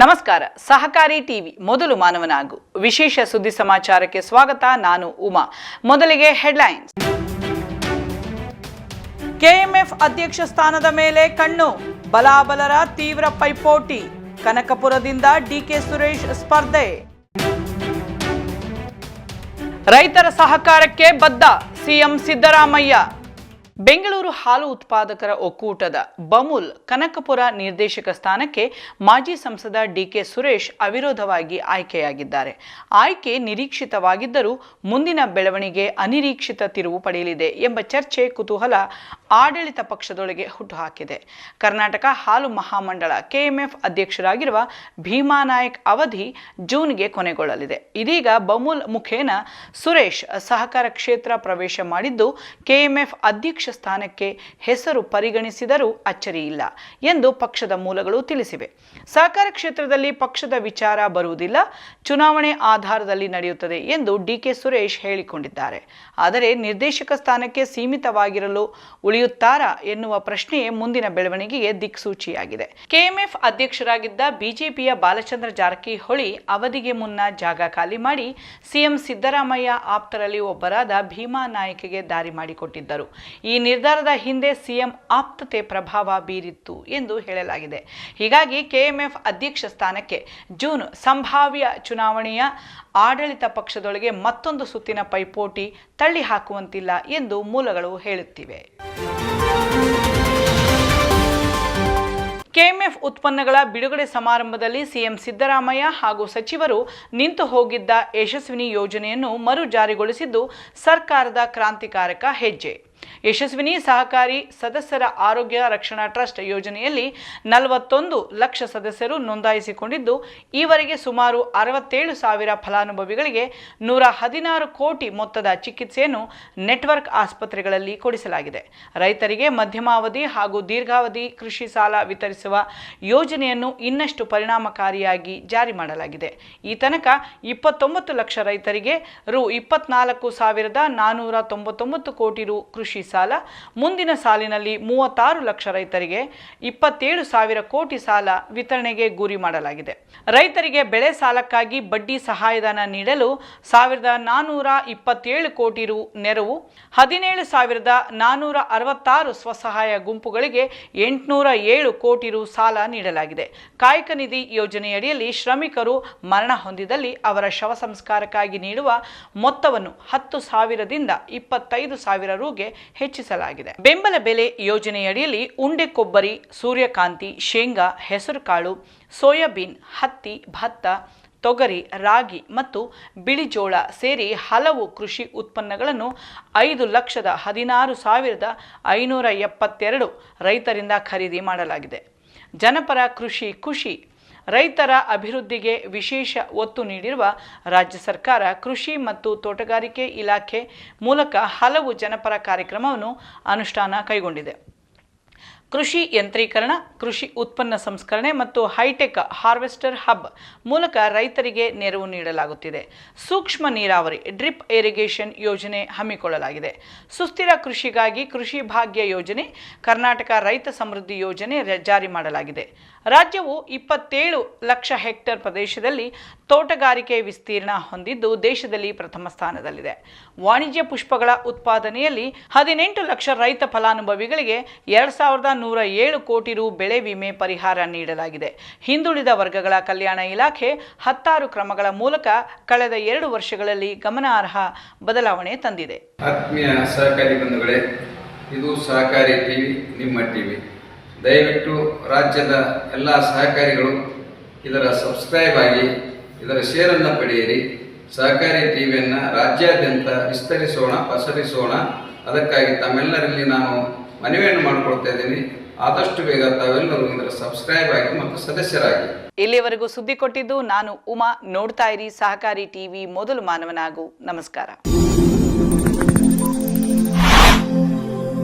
ನಮಸ್ಕಾರ. ಸಹಕಾರಿ ಟಿವಿ ಮೊದಲು ಮಾನವನಾಗು. ವಿಶೇಷ ಸುದ್ದಿ ಸಮಾಚಾರಕ್ಕೆ ಸ್ವಾಗತ. ನಾನು ಉಮಾ. ಮೊದಲಿಗೆ ಹೆಡ್ಲೈನ್ಸ್. ಕೆಎಂಎಫ್ ಅಧ್ಯಕ್ಷ ಸ್ಥಾನದ ಮೇಲೆ ಕಣ್ಣು. ಬಲಾಬಲರ ತೀವ್ರ ಪೈಪೋಟಿ. ಕನಕಪುರದಿಂದ ಡಿಕೆ ಸುರೇಶ್ ಸ್ಪರ್ಧೆ. ರೈತರ ಸಹಕಾರಕ್ಕೆ ಬದ್ಧ ಸಿಎಂ ಸಿದ್ದರಾಮಯ್ಯ. ಬೆಂಗಳೂರು ಹಾಲು ಉತ್ಪಾದಕರ ಒಕ್ಕೂಟದ ಬಮುಲ್ ಕನಕಪುರ ನಿರ್ದೇಶಕ ಸ್ಥಾನಕ್ಕೆ ಮಾಜಿ ಸಂಸದ ಡಿಕೆ ಸುರೇಶ್ ಅವಿರೋಧವಾಗಿ ಆಯ್ಕೆಯಾಗಿದ್ದಾರೆ. ಆಯ್ಕೆ ನಿರೀಕ್ಷಿತವಾಗಿದ್ದರೂ ಮುಂದಿನ ಬೆಳವಣಿಗೆ ಅನಿರೀಕ್ಷಿತ ತಿರುವು ಪಡೆಯಲಿದೆ ಎಂಬ ಚರ್ಚೆ ಕುತೂಹಲ ಆಡಳಿತ ಪಕ್ಷದೊಳಗೆ ಹುಟ್ಟುಹಾಕಿದೆ. ಕರ್ನಾಟಕ ಹಾಲು ಮಹಾಮಂಡಳ ಕೆಎಂಎಫ್ ಅಧ್ಯಕ್ಷರಾಗಿರುವ ಭೀಮಾನಾಯಕ್ ಅವಧಿ ಜೂನ್ಗೆ ಕೊನೆಗೊಳ್ಳಲಿದೆ. ಇದೀಗ ಬಮುಲ್ ಮುಖೇನ ಸುರೇಶ್ ಸಹಕಾರ ಕ್ಷೇತ್ರ ಪ್ರವೇಶ ಮಾಡಿದ್ದು, ಕೆಎಂಎಫ್ ಅಧ್ಯಕ್ಷ ಸ್ಥಾನಕ್ಕೆ ಹೆಸರು ಪರಿಗಣಿಸಿದರೂ ಅಚ್ಚರಿಯಿಲ್ಲ ಎಂದು ಪಕ್ಷದ ಮೂಲಗಳು ತಿಳಿಸಿವೆ. ಸಹಕಾರ ಕ್ಷೇತ್ರದಲ್ಲಿ ಪಕ್ಷದ ವಿಚಾರ ಬರುವುದಿಲ್ಲ. ಚುನಾವಣೆ ಆಧಾರದಲ್ಲಿ ನಡೆಯುತ್ತದೆ ಎಂದು ಡಿಕೆ ಸುರೇಶ್ ಹೇಳಿಕೊಂಡಿದ್ದಾರೆ. ಆದರೆ ನಿರ್ದೇಶಕ ಸ್ಥಾನಕ್ಕೆ ಸೀಮಿತವಾಗಿರಲು ಉಳಿಯುತ್ತಾರಾ ಎನ್ನುವ ಪ್ರಶ್ನೆಯೇ ಮುಂದಿನ ಬೆಳವಣಿಗೆಗೆ ದಿಕ್ಸೂಚಿಯಾಗಿದೆ. ಕೆಎಂಎಫ್ ಅಧ್ಯಕ್ಷರಾಗಿದ್ದ ಬಿಜೆಪಿಯ ಬಾಲಚಂದ್ರ ಜಾರಕಿಹೊಳಿ ಅವಧಿಗೆ ಮುನ್ನ ಜಾಗ ಖಾಲಿ ಮಾಡಿ ಸಿಎಂ ಸಿದ್ದರಾಮಯ್ಯ ಆಪ್ತರಲ್ಲಿ ಒಬ್ಬರಾದ ಭೀಮಾ ನಾಯಕಿಗೆ ದಾರಿ ಮಾಡಿಕೊಟ್ಟಿದ್ದರು. ಈ ನಿರ್ಧಾರದ ಹಿಂದೆ ಸಿಎಂ ಆಪ್ತತೆ ಪ್ರಭಾವ ಬೀರಿತ್ತು ಎಂದು ಹೇಳಲಾಗಿದೆ. ಹೀಗಾಗಿ ಕೆಎಂಎಫ್ ಅಧ್ಯಕ್ಷ ಸ್ಥಾನಕ್ಕೆ ಜೂನ್ ಸಂಭಾವ್ಯ ಚುನಾವಣೆಯ ಆಡಳಿತ ಪಕ್ಷದೊಳಗೆ ಮತ್ತೊಂದು ಸುತ್ತಿನ ಪೈಪೋಟಿ ತಳ್ಳಿ ಹಾಕುವಂತಿಲ್ಲ ಎಂದು ಮೂಲಗಳು ಹೇಳುತ್ತಿವೆ. ಕೆಎಂಎಫ್ ಉತ್ಪನ್ನಗಳ ಬಿಡುಗಡೆ ಸಮಾರಂಭದಲ್ಲಿ ಸಿಎಂ ಸಿದ್ದರಾಮಯ್ಯ ಹಾಗೂ ಸಚಿವರು ನಿಂತು ಹೋಗಿದ್ದ ಯಶಸ್ವಿನಿ ಯೋಜನೆಯನ್ನು ಮರು ಜಾರಿಗೊಳಿಸಿದ್ದು ಸರ್ಕಾರದ ಕ್ರಾಂತಿಕಾರಕ ಹೆಜ್ಜೆ. ಯಶಸ್ವಿನಿ ಸಹಕಾರಿ ಸದಸ್ಯರ ಆರೋಗ್ಯ ರಕ್ಷಣಾ ಟ್ರಸ್ಟ್ ಯೋಜನೆಯಲ್ಲಿ ನಲವತ್ತೊಂದು ಲಕ್ಷ ಸದಸ್ಯರು ನೋಂದಾಯಿಸಿಕೊಂಡಿದ್ದು, ಈವರೆಗೆ ಸುಮಾರು ಅರವತ್ತೇಳು ಸಾವಿರ ಫಲಾನುಭವಿಗಳಿಗೆ ನೂರ ಹದಿನಾರು ಕೋಟಿ ಮೊತ್ತದ ಚಿಕಿತ್ಸೆಯನ್ನು ನೆಟ್ವರ್ಕ್ ಆಸ್ಪತ್ರೆಗಳಲ್ಲಿ ಕೊಡಿಸಲಾಗಿದೆ. ರೈತರಿಗೆ ಮಧ್ಯಮಾವಧಿ ಹಾಗೂ ದೀರ್ಘಾವಧಿ ಕೃಷಿ ಸಾಲ ವಿತರಿಸುವ ಯೋಜನೆಯನ್ನು ಇನ್ನಷ್ಟು ಪರಿಣಾಮಕಾರಿಯಾಗಿ ಜಾರಿ ಮಾಡಲಾಗಿದೆ. ಈ ತನಕ ಇಪ್ಪತ್ತೊಂಬತ್ತು ಲಕ್ಷ ರೈತರಿಗೆ ರು ಇಪ್ಪತ್ನಾಲ್ಕು ಸಾವಿರದ ನಾನ್ನೂರ ತೊಂಬತ್ತೊಂಬತ್ತು ಕೋಟಿ ರು ಕೃಷಿ ಸಾಲ, ಮುಂದಿನ ಸಾಲಿನಲ್ಲಿ ಮೂವತ್ತಾರು ಲಕ್ಷ ರೈತರಿಗೆ ಇಪ್ಪತ್ತೇಳು ಸಾವಿರ ಕೋಟಿ ಸಾಲ ವಿತರಣೆಗೆ ಗುರಿ ಮಾಡಲಾಗಿದೆ. ರೈತರಿಗೆ ಬೆಳೆ ಸಾಲಕ್ಕಾಗಿ ಬಡ್ಡಿ ಸಹಾಯಧನ ನೀಡಲು ಸಾವಿರದ ನಾನ್ನೂರ ಇಪ್ಪತ್ತೇಳು ಕೋಟಿ ರು ನೆರವು, ಹದಿನೇಳು ಸಾವಿರದ ನಾನ್ನೂರ ಅರವತ್ತಾರು ಸ್ವಸಹಾಯ ಗುಂಪುಗಳಿಗೆ ಎಂಟುನೂರ ಏಳು ಕೋಟಿ ರು ಸಾಲ ನೀಡಲಾಗಿದೆ. ಕಾಯಕ ನಿಧಿ ಯೋಜನೆಯಡಿಯಲ್ಲಿ ಶ್ರಮಿಕರು ಮರಣ ಹೊಂದಿದಲ್ಲಿ ಅವರ ಶವ ಸಂಸ್ಕಾರಕ್ಕಾಗಿ ನೀಡುವ ಮೊತ್ತವನ್ನು ಹತ್ತು ಸಾವಿರದಿಂದ ಇಪ್ಪತ್ತೈದು ಸಾವಿರ ರುಗೆ ಹೆಚ್ಚಿಸಲಾಗಿದೆ. ಬೆಂಬಲ ಬೆಲೆ ಯೋಜನೆಯಡಿಯಲ್ಲಿ ಉಂಡೆ ಕೊಬ್ಬರಿ, ಸೂರ್ಯಕಾಂತಿ, ಶೇಂಗಾ, ಹೆಸರುಕಾಳು, ಸೋಯಾಬೀನ್, ಹತ್ತಿ, ಭತ್ತ, ತೊಗರಿ, ರಾಗಿ ಮತ್ತು ಬಿಳಿಜೋಳ ಸೇರಿ ಹಲವು ಕೃಷಿ ಉತ್ಪನ್ನಗಳನ್ನು ಐದು ಲಕ್ಷದ ಹದಿನಾರು ಸಾವಿರದ ಐನೂರ ಎಪ್ಪತ್ತೆರಡು ರೈತರಿಂದ ಖರೀದಿ ಮಾಡಲಾಗಿದೆ. ಜನಪರ ಕೃಷಿ ಖುಷಿ. ರೈತರ ಅಭಿವೃದ್ಧಿಗೆ ವಿಶೇಷ ಒತ್ತು ನೀಡಿರುವ ರಾಜ್ಯ ಸರ್ಕಾರ ಕೃಷಿ ಮತ್ತು ತೋಟಗಾರಿಕೆ ಇಲಾಖೆ ಮೂಲಕ ಹಲವು ಜನಪರ ಕಾರ್ಯಕ್ರಮವನ್ನು ಅನುಷ್ಠಾನ ಕೈಗೊಂಡಿದೆ. ಕೃಷಿ ಯಂತ್ರೀಕರಣ, ಕೃಷಿ ಉತ್ಪನ್ನ ಸಂಸ್ಕರಣೆ ಮತ್ತು ಹೈಟೆಕ್ ಹಾರ್ವೆಸ್ಟರ್ ಹಬ್ ಮೂಲಕ ರೈತರಿಗೆ ನೆರವು ನೀಡಲಾಗುತ್ತಿದೆ. ಸೂಕ್ಷ್ಮ ನೀರಾವರಿ, ಡ್ರಿಪ್ ಇರಿಗೇಷನ್ ಯೋಜನೆ ಹಮ್ಮಿಕೊಳ್ಳಲಾಗಿದೆ. ಸುಸ್ಥಿರ ಕೃಷಿಗಾಗಿ ಕೃಷಿ ಭಾಗ್ಯ ಯೋಜನೆ, ಕರ್ನಾಟಕ ರೈತ ಸಮೃದ್ಧಿ ಯೋಜನೆ ಜಾರಿ ಮಾಡಲಾಗಿದೆ. ರಾಜ್ಯವು ಇಪ್ಪತ್ತೇಳು ಲಕ್ಷ ಹೆಕ್ಟೇರ್ ಪ್ರದೇಶದಲ್ಲಿ ತೋಟಗಾರಿಕೆ ವಿಸ್ತೀರ್ಣ ಹೊಂದಿದ್ದು ದೇಶದಲ್ಲಿ ಪ್ರಥಮ ಸ್ಥಾನದಲ್ಲಿದೆ. ವಾಣಿಜ್ಯ ಪುಷ್ಪಗಳ ಉತ್ಪಾದನೆಯಲ್ಲಿ ಹದಿನೆಂಟು ಲಕ್ಷ ರೈತ ಫಲಾನುಭವಿಗಳಿಗೆ ಎರಡು ಸಾವಿರದ ನೂರ ಏಳು ಕೋಟಿ ರು ಬೆಳೆ ವಿಮೆ ಪರಿಹಾರ ನೀಡಲಾಗಿದೆ. ಹಿಂದುಳಿದ ವರ್ಗಗಳ ಕಲ್ಯಾಣ ಇಲಾಖೆ ಹತ್ತಾರು ಕ್ರಮಗಳ ಮೂಲಕ ಕಳೆದ ಎರಡು ವರ್ಷಗಳಲ್ಲಿ ಗಮನಾರ್ಹ ಬದಲಾವಣೆ ತಂದಿದೆ. ಆತ್ಮೀಯ ಸಹಕಾರಿ ಬಂಧುಗಳೇ, ಇದು ಸಹಕಾರಿ ಟಿವಿ, ನಿಮ್ಮ ಟಿವಿ. ದಯವಿಟ್ಟು ರಾಜ್ಯದ ಎಲ್ಲ ಸಹಕಾರಿಗಳು ಇದರ ಸಬ್ಸ್ಕ್ರೈಬ್ ಆಗಿ, ಇದರ ಶೇರನ್ನು ಪಡೆಯಿರಿ. ಸಹಕಾರಿ ಟಿವಿಯನ್ನು ರಾಜ್ಯಾದ್ಯಂತ ವಿಸ್ತರಿಸೋಣ, ಪಸರಿಸೋಣ. ಅದಕ್ಕಾಗಿ ತಮ್ಮೆಲ್ಲರಲ್ಲಿ ನಾನು ಮನವಿಯನ್ನು ಮಾಡಿಕೊಳ್ತಾ ಇದ್ದೀನಿ. ಆದಷ್ಟು ಬೇಗ ತಾವೆಲ್ಲರೂ ಇದರ ಸಬ್ಸ್ಕ್ರೈಬ್ ಆಗಿ ಮತ್ತು ಸದಸ್ಯರಾಗಿ. ಇಲ್ಲಿವರೆಗೂ ಸುದ್ದಿ ಕೊಟ್ಟಿದ್ದು ನಾನು ಉಮಾ. ನೋಡ್ತಾ ಇರಿ ಸಹಕಾರಿ ಟಿವಿ ಮೊದಲು ಮಾನವನಾಗು. ನಮಸ್ಕಾರ.